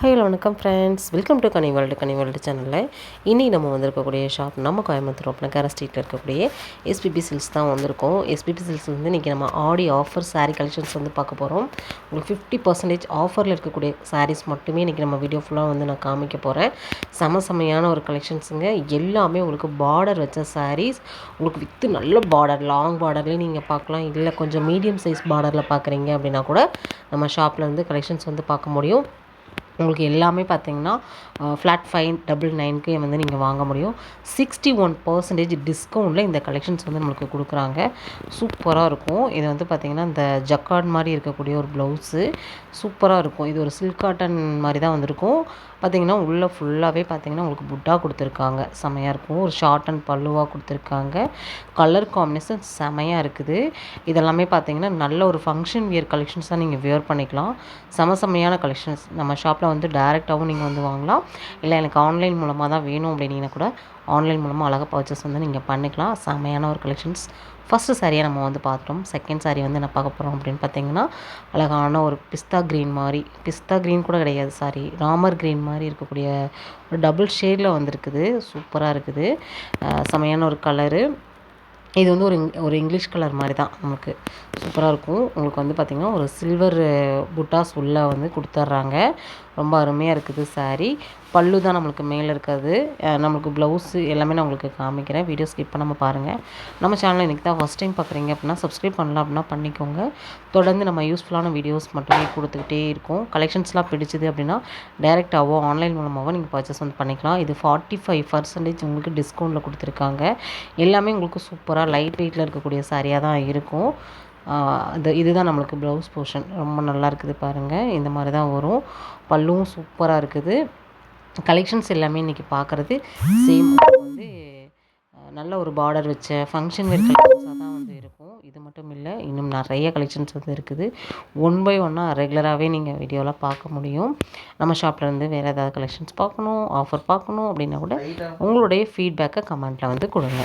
Hello வணக்கம் friends welcome to Kani world Kani world சேனலில் இன்றைக்கி நம்ம வந்திருக்கக்கூடிய ஷாப் நம்ம கோயம்புத்தூர் ஒப்பனக்கார ஸ்ட்ரீட்டில் இருக்கக்கூடிய எஸ்பிபி சில்ஸ் தான் வந்திருக்கோம். எஸ்பிபி சில்ஸ் வந்து இன்றைக்கி நம்ம ஆடி ஆஃபர் சாரீ கலெக்ஷன்ஸ் வந்து பார்க்க போகிறோம் உங்களுக்கு ஃபிஃப்டி பர்சன்டேஜ் ஆஃபரில் இருக்கக்கூடிய சாரீஸ் மட்டுமே இன்றைக்கி நம்ம வீடியோ ஃபுல்லாக வந்து நான் காமிக்க போகிறேன் செம செமையான ஒரு கலெக்ஷன்ஸுங்க எல்லாமே உங்களுக்கு பார்டர் வச்ச சாரீஸ் உங்களுக்கு வித்து நல்ல பார்டர் லாங் பார்டர்லேயும் நீங்கள் பார்க்கலாம். இல்லை கொஞ்சம் மீடியம் சைஸ் பார்டரில் பார்க்குறீங்க அப்படின்னா கூட நம்ம ஷாப்பில் வந்து கலெக்ஷன்ஸ் வந்து பார்க்க முடியும். உங்களுக்கு எல்லாமே பார்த்தீங்கன்னா ஃப்ளாட் ஃபைவ் டபுள் நைனுக்கு வந்து நீங்கள் வாங்க முடியும். சிக்ஸ்டி ஒன் பர்சன்டேஜ் டிஸ்கவுண்ட்டில் இந்த கலெக்ஷன்ஸ் வந்து நம்மளுக்கு கொடுக்குறாங்க. சூப்பராக இருக்கும். இது வந்து பார்த்திங்கன்னா இந்த ஜக்கார்ட் மாதிரி இருக்கக்கூடிய ஒரு ப்ளவுஸு சூப்பராக இருக்கும். இது ஒரு சில்க் காட்டன் மாதிரி தான் வந்திருக்கும். பார்த்திங்கன்னா உள்ளே ஃபுல்லாகவே பார்த்திங்கன்னா உங்களுக்கு புட்டா கொடுத்துருக்காங்க. செமையாக இருக்கும். ஒரு ஷார்ட் அண்ட் பல்லுவாக கொடுத்துருக்காங்க. கலர் காம்பினேஷன் செமையாக இருக்குது. இதெல்லாமே பார்த்திங்கன்னா நல்ல ஒரு ஃபங்க்ஷன் வியர் கலெக்ஷன்ஸாக நீங்கள் வியர் பண்ணிக்கலாம். செம செமையான கலெக்ஷன்ஸ் நம்ம ஷாப்பில் வந்து டேரெக்டாகவும் நீங்கள் வந்து வாங்கலாம். இல்லை எனக்கு ஆன்லைன் மூலமாக தான் வேணும் அப்படின்னீங்கன்னா கூட ஆன்லைன் மூலமாக அழகாக பர்ச்சேஸ் வந்து நீங்கள் பண்ணிக்கலாம். செமையான ஒரு கலெக்ஷன்ஸ் ஃபஸ்ட்டு சாரியை நம்ம வந்து பார்த்துட்டோம். செகண்ட் சாரி வந்து என்ன பார்க்க போகிறோம் அப்படின்னு பார்த்தீங்கன்னா அழகான ஒரு பிஸ்தா க்ரீன் மாதிரி. பிஸ்தா க்ரீன் கூட கிடையாது சாரி ராமர் க்ரீன் மாதிரி இருக்கக்கூடிய ஒரு டபுள் ஷேடில் வந்திருக்குது. சூப்பராக இருக்குது. செமையான ஒரு கலரு இது வந்து ஒரு இங்- ஒரு இங்கிலீஷ் கலர் மாதிரி தான் நமக்கு. சூப்பராக இருக்கும். உங்களுக்கு வந்து பார்த்திங்கன்னா ஒரு சில்வர் புட்டாஸ் உள்ளே வந்து கொடுத்துட்றாங்க ரொம்ப அருமையாக இருக்குது சாரீ பல்லு தான் நம்மளுக்கு மேலே இருக்கிறது நம்மளுக்கு ப்ளவுஸு எல்லாமே நான் உங்களுக்கு காமிக்கிறேன். வீடியோ ஸ்கிப் பண்ணாமல் பாருங்கள் நம்ம சேனல் இன்றைக்கி தான் ஃபஸ்ட் டைம் பார்க்குறீங்க அப்படின்னா சப்ஸ்கிரைப் பண்ணலாம் அப்படின்னா பண்ணிக்கோங்க. தொடர்ந்து நம்ம யூஸ்ஃபுல்லான வீடியோஸ் மட்டுமே கொடுத்துக்கிட்டே இருக்கும். கலெக்ஷன்ஸ்லாம் பிடிச்சது அப்படின்னா டைரெக்டாகவோ ஆன்லைன் மூலமாகவோ நீங்கள் பர்ச்சேஸ் வந்து பண்ணிக்கலாம். இது ஃபார்ட்டி ஃபைவ் பர்சன்டேஜ் உங்களுக்கு டிஸ்கவுண்ட்டில் கொடுத்துருக்காங்க. எல்லாமே உங்களுக்கு சூப்பராக லைட் வெயிட்டில் இருக்கக்கூடிய சாரியாக தான் இருக்கும். இந்த இதுதான் நம்மளுக்கு ப்ளவுஸ் போர்ஷன் ரொம்ப நல்லா இருக்குது பாருங்கள் இந்த மாதிரி தான் வரும் பல்லுவும் சூப்பராக இருக்குது. கலெக்ஷன்ஸ் எல்லாமே இன்றைக்கி பார்க்குறது சேம் வந்து நல்ல ஒரு பார்டர் வச்ச ஃபங்க்ஷன் வேர் கலெக்ஷன்ஸாக தான் வந்து இருக்கும். இது மட்டும் இல்லை இன்னும் நிறைய கலெக்ஷன்ஸ் வந்து இருக்குது. ஒன் பை ஒன்னாக ரெகுலராகவே நீங்கள் வீடியோவில் பார்க்க முடியும். நம்ம ஷாப்பில் இருந்து வேறு ஏதாவது கலெக்ஷன்ஸ் பார்க்கணும் ஆஃபர் பார்க்கணும் அப்படின்னா கூட உங்களுடைய ஃபீட்பேக்கை கமெண்ட்டில் வந்து கொடுங்க.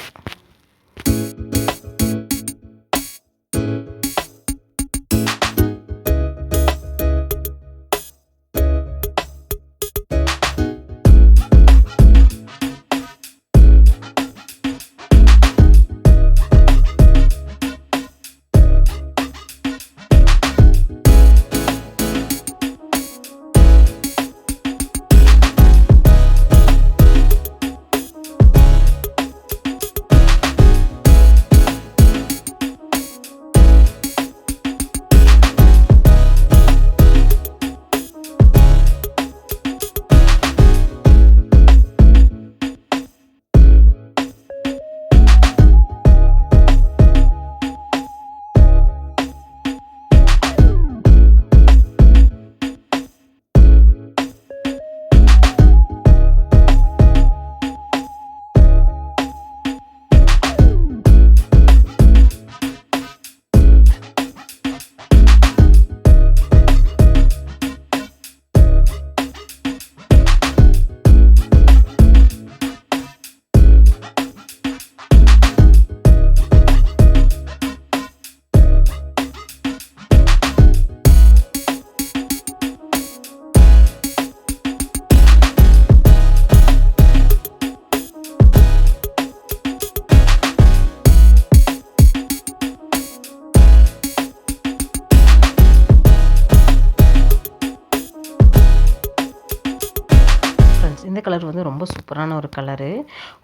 இந்த கலர் வந்து ரொம்ப சூப்பரான ஒரு கலரு.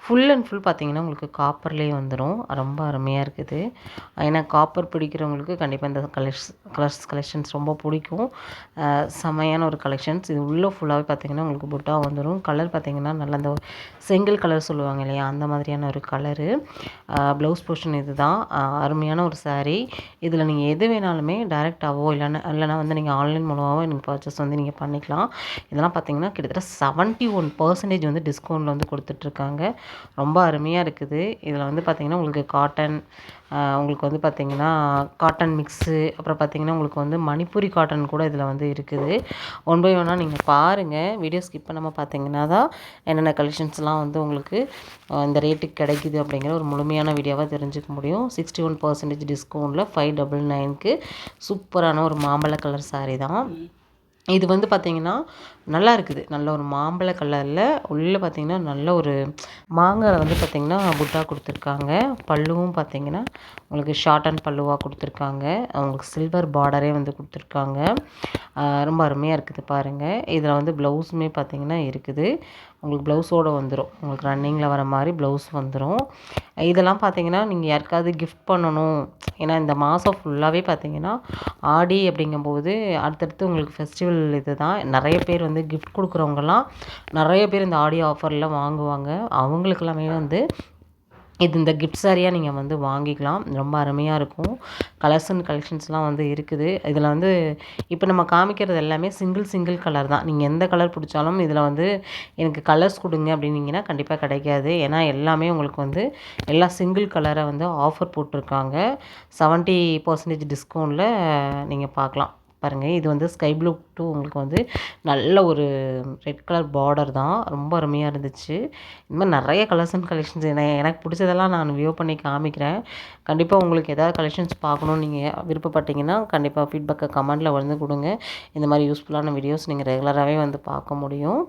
ஃபுல் அண்ட் ஃபுல் பார்த்தீங்கன்னா உங்களுக்கு காப்பர்லேயே வந்துடும் ரொம்ப அருமையாக இருக்குது. ஏன்னா காப்பர் பிடிக்கிறவங்களுக்கு கண்டிப்பாக இந்த கலர்ஸ் கலர்ஸ் கலெக்ஷன்ஸ் ரொம்ப பிடிக்கும். செமையான ஒரு கலெக்ஷன்ஸ் இது உள்ளே ஃபுல்லாகவே பார்த்தீங்கன்னா உங்களுக்கு புட்டா வந்துடும் கலர் பார்த்தீங்கன்னா நல்ல அந்த செங்கல் கலர் சொல்லுவாங்க இல்லையா? அந்த மாதிரியான ஒரு கலரு ப்ளவுஸ் போர்ஷன் இது தான் அருமையான ஒரு சாரீ இதில் நீங்கள் எது வேணாலுமே டேரெக்டாகவோ இல்லைன்னா இல்லைனா வந்து நீங்கள் ஆன்லைன் மூலமாகவோ நீங்கள் பர்ச்சேஸ் வந்து நீங்கள் பண்ணிக்கலாம். இதெல்லாம் பார்த்தீங்கன்னா கிட்டத்தட்ட செவன்ட்டி ஒன் பர்சன்டேஜ் வந்து டிஸ்கவுண்ட்டில் வந்து கொடுத்துட்ருக்காங்க. ரொம்ப அருமையாக இருக்குது. இதில் வந்து பார்த்திங்கன்னா உங்களுக்கு காட்டன் உங்களுக்கு வந்து பார்த்திங்கன்னா காட்டன் மிக்ஸு அப்புறம் பார்த்திங்கன்னா உங்களுக்கு வந்து மணிப்பூரி காட்டன் கூட இதில் வந்து இருக்குது. ஒன் பை ஒன்னாக நீங்கள் பாருங்கள் வீடியோ ஸ்கிப் பண்ணாமல் பார்த்தீங்கன்னா தான் என்னென்ன கலெக்ஷன்ஸ்லாம் வந்து உங்களுக்கு இந்த ரேட்டுக்கு கிடைக்குது அப்படிங்கிற ஒரு முழுமையான வீடியோவாக தெரிஞ்சுக்க முடியும். சிக்ஸ்டி ஒன் பர்சன்டேஜ் டிஸ்கவுண்ட்டில் ஃபைவ் டபுள் நைனுக்கு சூப்பரான ஒரு மாம்பழ கலர் சாரீ தான். இது வந்து பார்த்திங்கன்னா நல்லா இருக்குது. நல்ல ஒரு மாம்பழ கலரில் உள்ளே பார்த்திங்கன்னா நல்ல ஒரு மாங்காய் வந்து பார்த்திங்கன்னா புட்டா கொடுத்துருக்காங்க. பல்லுவும் பார்த்திங்கன்னா உங்களுக்கு ஷார்ட் அண்ட் பல்லுவாக கொடுத்துருக்காங்க. அவங்களுக்கு சில்வர் பார்டரே வந்து கொடுத்துருக்காங்க. ரொம்ப அருமையாக இருக்குது பாருங்கள் இதில் வந்து ப்ளவுஸுமே பார்த்திங்கன்னா இருக்குது. உங்களுக்கு ப்ளவுஸோடு வந்துடும் உங்களுக்கு ரன்னிங்கில் வர மாதிரி ப்ளவுஸ் வந்துடும் இதெல்லாம் பார்த்தீங்கன்னா நீங்கள் யாருக்காவது கிஃப்ட் பண்ணணும். ஏன்னா இந்த மாதம் ஃபுல்லாகவே பார்த்தீங்கன்னா ஆடி அப்படிங்கும்போது அடுத்தடுத்து உங்களுக்கு ஃபெஸ்டிவல் இது தான் நிறைய பேர் வந்து கிஃப்ட் கொடுக்குறவங்கலாம் நிறைய பேர் இந்த ஆடியோ ஆஃபரில் வாங்குவாங்க. அவங்களுக்கெல்லாமே வந்து இது இந்த கிஃப்ட் சாரியாக நீங்கள் வந்து வாங்கிக்கலாம். ரொம்ப அருமையாக இருக்கும். கலர்ஸ் அண்ட் கலெக்ஷன்ஸ்லாம் வந்து இருக்குது. இதில் வந்து இப்போ நம்ம காமிக்கிறது எல்லாமே சிங்கிள் சிங்கிள் கலர் தான். நீங்கள் எந்த கலர் பிடிச்சாலும் இதில் வந்து எனக்கு கலர்ஸ் கொடுங்க அப்படின்னீங்கன்னா கண்டிப்பாக கிடைக்காது. ஏன்னா எல்லாமே உங்களுக்கு வந்து எல்லா சிங்கிள் கலரை வந்து ஆஃபர் போட்டிருக்காங்க. செவன்ட்டி பர்சன்டேஜ் டிஸ்கவுண்ட்டில் நீங்கள் பார்க்கலாம். பாருங்கள் இது வந்து ஸ்கை ப்ளூ டூ உங்களுக்கு வந்து நல்ல ஒரு ரெட் கலர் பார்டர் தான். ரொம்ப அருமையாக இருந்துச்சு. இந்த மாதிரி நிறைய கலர்ஸ் அண்ட் கலெக்ஷன்ஸ் எனக்கு பிடிச்சதெல்லாம் நான் வியூ பண்ணி காமிக்கிறேன். கண்டிப்பாக உங்களுக்கு எதாவது கலெக்ஷன்ஸ் பார்க்கணுன்னு நீங்கள் விருப்பப்பட்டீங்கன்னா கண்டிப்பாக ஃபீட்பேக்கை கமெண்ட்டில் வந்து கொடுங்க. இந்த மாதிரி யூஸ்ஃபுல்லான வீடியோஸ் நீங்கள் ரெகுலராகவே வந்து பார்க்க முடியும்.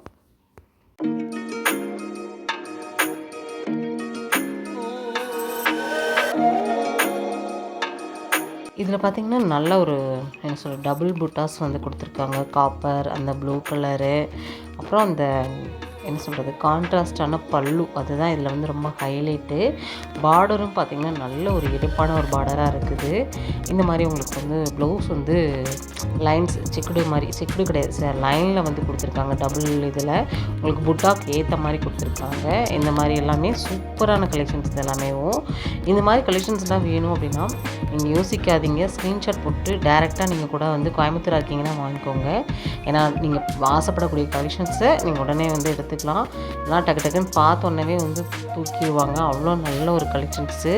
இதில் பார்த்திங்கன்னா நல்ல ஒரு என்ன சொல்கிறது டபுள் புட்டாஸ் வந்து கொடுத்துருக்காங்க. காப்பர் அந்த ப்ளூ கலரு அப்புறம் அந்த என்ன சொல்கிறது கான்ட்ராஸ்டான பல்லு. அதுதான் இதில் வந்து ரொம்ப ஹைலைட்டு பார்டரும் பார்த்திங்கன்னா நல்ல ஒரு எடுப்பான ஒரு பார்டராக இருக்குது. இந்த மாதிரி உங்களுக்கு வந்து ப்ளவுஸ் வந்து லைன்ஸ் செக்குடு மாதிரி செக்குடு கிடையாது. சார் லைனில் வந்து கொடுத்துருக்காங்க. டபுள் இதில் உங்களுக்கு புட்டாக்கு ஏற்ற மாதிரி கொடுத்துருக்காங்க. இந்த மாதிரி எல்லாமே சூப்பரான கலெக்ஷன்ஸ் எல்லாமே. இந்த மாதிரி கலெக்ஷன்ஸ்லாம் வேணும் அப்படின்னா நீங்கள் யோசிக்காதீங்க. ஸ்க்ரீன்ஷாட் போட்டு டேரெக்டாக நீங்கள் கூட வந்து கோயம்புத்தூர் இருக்கீங்கன்னா வாங்கிக்கோங்க. ஏன்னா நீங்கள் ஆசைப்படக்கூடிய கலெக்ஷன்ஸை நீங்கள் உடனே வந்து எடுத்து எடுத்துக்கலாம். எல்லாம் டக்கு டக்குன்னு பார்த்தோன்னே வந்து தூக்கிடுவாங்க. அவ்வளோ நல்ல ஒரு கலெக்ஷன்ஸு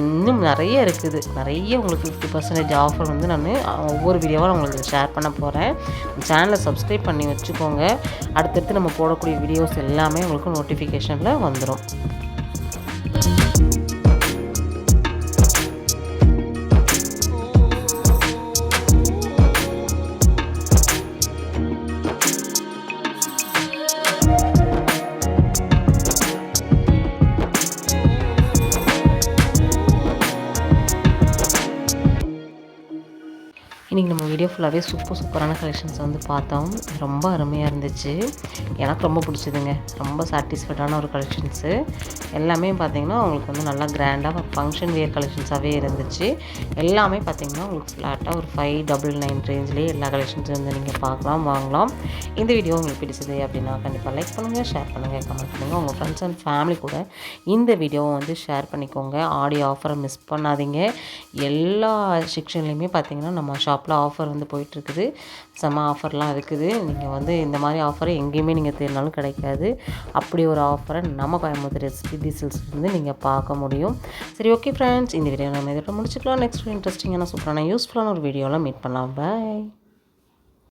இன்னும் நிறைய இருக்குது. நிறைய உங்களுக்கு ஃபிஃப்டி பர்சன்டேஜ் ஆஃபர் வந்து நான் ஒவ்வொரு வீடியோவாக நான் உங்களுக்கு ஷேர் பண்ண போகிறேன் சேனலை சப்ஸ்கிரைப் பண்ணி வச்சுக்கோங்க. அடுத்தடுத்து நம்ம போடக்கூடிய வீடியோஸ் எல்லாமே உங்களுக்கு நோட்டிஃபிகேஷனில் வந்துடும் இன்றைக்கி நம்ம வீடியோ ஃபுல்லாகவே சூப்பர் சூப்பரான கலெக்ஷன்ஸ் வந்து பார்த்தோம். ரொம்ப அருமையாக இருந்துச்சு. எனக்கு ரொம்ப பிடிச்சதுங்க. ரொம்ப சாட்டிஸ்ஃபைடான ஒரு கலெக்ஷன்ஸு எல்லாமே பார்த்திங்கன்னா உங்களுக்கு வந்து நல்லா கிராண்டாக ஃபங்க்ஷன் வியர் கலெக்ஷன்ஸாகவே இருந்துச்சு. எல்லாமே பார்த்திங்கன்னா உங்களுக்கு ஃப்ளாட்டாக ஒரு ஃபைவ் டபுள் நைன் ரேஞ்சிலே எல்லா கலெக்ஷன்ஸும் வந்து நீங்கள் பார்க்கலாம் வாங்கலாம். இந்த வீடியோ உங்களுக்கு பிடிச்சது அப்படின்னா கண்டிப்பாக லைக் பண்ணுங்கள் ஷேர் பண்ணுங்கள் கமெண்ட் பண்ணுங்கள் உங்கள் ஃப்ரெண்ட்ஸ் அண்ட் ஃபேமிலி கூட இந்த வீடியோவை வந்து ஷேர் பண்ணிக்கோங்க. ஆடியோ ஆஃபரை மிஸ் பண்ணாதீங்க. எல்லா செக்ஷன்லேயுமே பார்த்திங்கன்னா நம்ம ஷாப் ஷாப்பில் ஆஃபர் வந்து போயிட்டுருக்குது. செம்ம ஆஃபர்லாம் இருக்குது. நீங்கள் வந்து இந்த மாதிரி ஆஃபரை எங்கேயுமே நீங்கள் தேடினாலும் கிடைக்காது. அப்படி ஒரு ஆஃபரை நம்ம கோயம்புத்தூர் ரெசிபி டீசல்ஸ்லேருந்து வந்து நீங்கள் பார்க்க முடியும். சரி ஓகே ஃப்ரெண்ட்ஸ் இந்த வீடியோ நம்ம இதோட முடிச்சுக்கலாம். நெக்ஸ்ட் இன்ட்ரெஸ்டிங்கான சூப்பரான யூஸ்ஃபுல்லான ஒரு வீடியோவில் மீட் பண்ணலாம். பாய்